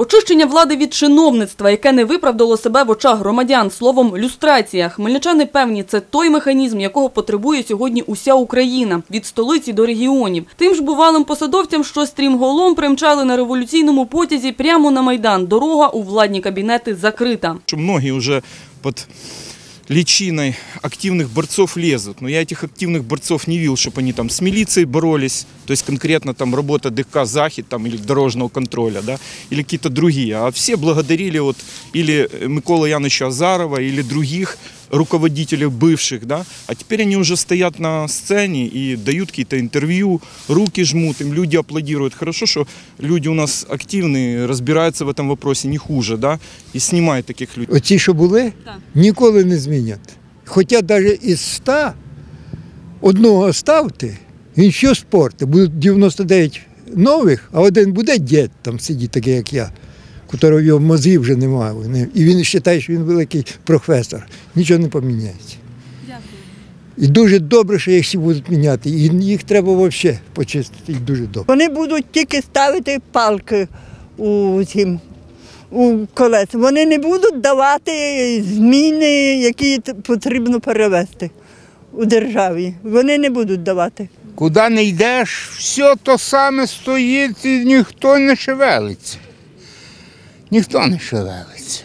Очищення влади від чиновництва, яке не виправдало себе в очах громадян, словом люстрація. Хмельничани певні, це той механізм, якого потребує сьогодні уся Україна від столиці до регіонів. Тим ж бувалим посадовцям, що стрімголом примчали на революційному потязі прямо на майдан. Дорога у владні кабінети закрита. Многі многие уже под личиной активных борцов лезут. Но я этих активных борцов не видел, чтобы они там с милицией боролись, то есть конкретно там работа ДК «Захід» там, или дорожного контроля, да, или какие-то другие. А все благодарили вот или Микола Яновича Азарова, или других руководителей бывших, да, а теперь они уже стоят на сцене и дают какие-то интервью, руки жмут, им люди аплодируют. Хорошо, что люди у нас активные, разбираются в этом вопросе не хуже, да, и снимают таких людей. Оці, що були, ніколи не змінять. Хоча навіть із 100 одного ставте, він що спорти. Будуть 99 нових, а один буде дід там сидіти, такий, як я, котрого його мозгів вже немає. Вони- І він вважає, що він великий професор. Нічого не поміняється. І дуже добре, що їх всі будуть міняти. І їх треба взагалі почистити. Їх дуже добре. Вони будуть тільки ставити палки у цім. У колеса. Вони не будуть давати зміни, які потрібно перевести у державі. Вони не будуть давати. Куди не йдеш, все то саме стоїть і ніхто не шевелиться. Ніхто не шевелиться.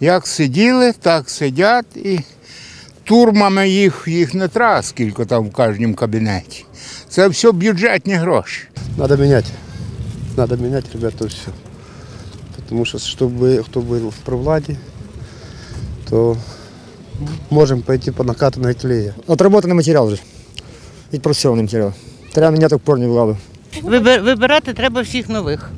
Як сиділи, так сидять і турмами їх, їх не треба, скільки там в кожному кабінеті. Це все бюджетні гроші. Надо менять. Надо менять, ребята, все. Потому что, чтобы кто был при владе, то можем пойти по накатанной клея. Отработаний матеріал вже. Відпрацьований матеріал. Треба міняти влади. Вибир- Вибирати треба всіх нових.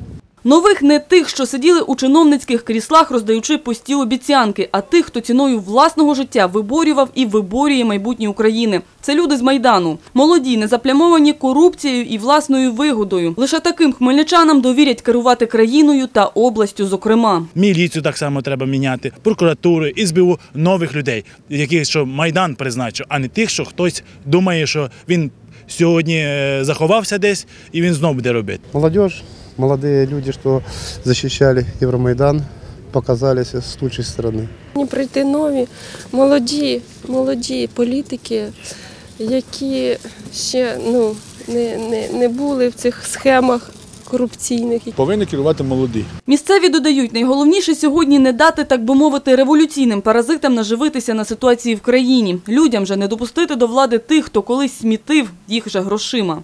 Нових не тих, що сиділи у чиновницьких кріслах, роздаючи пусті обіцянки, а тих, хто ціною власного життя виборював і виборює майбутнє України. Це люди з Майдану. Молоді, не заплямовані корупцією і власною вигодою. Лише таким хмельничанам довірять керувати країною та областю, зокрема. Міліцію так само треба міняти, прокуратуру, СБУ нових людей, яких що Майдан призначив, а не тих, що хтось думає, що він сьогодні е, заховався десь і він знов буде робити. Молодежь, молодые люди, что защищали Евромайдан, показались с лучшей стороны. Прийти нові, молоді, молоді політики, які ще ну, не, не, не були в цих схемах корупційних. Повинні керувати молоді. Місцеві додають, найголовніше сьогодні не дати, так би мовити, революційним паразитам наживитися на ситуації в країні. Людям же не допустити до влади тих, хто колись смітив їх же грошима.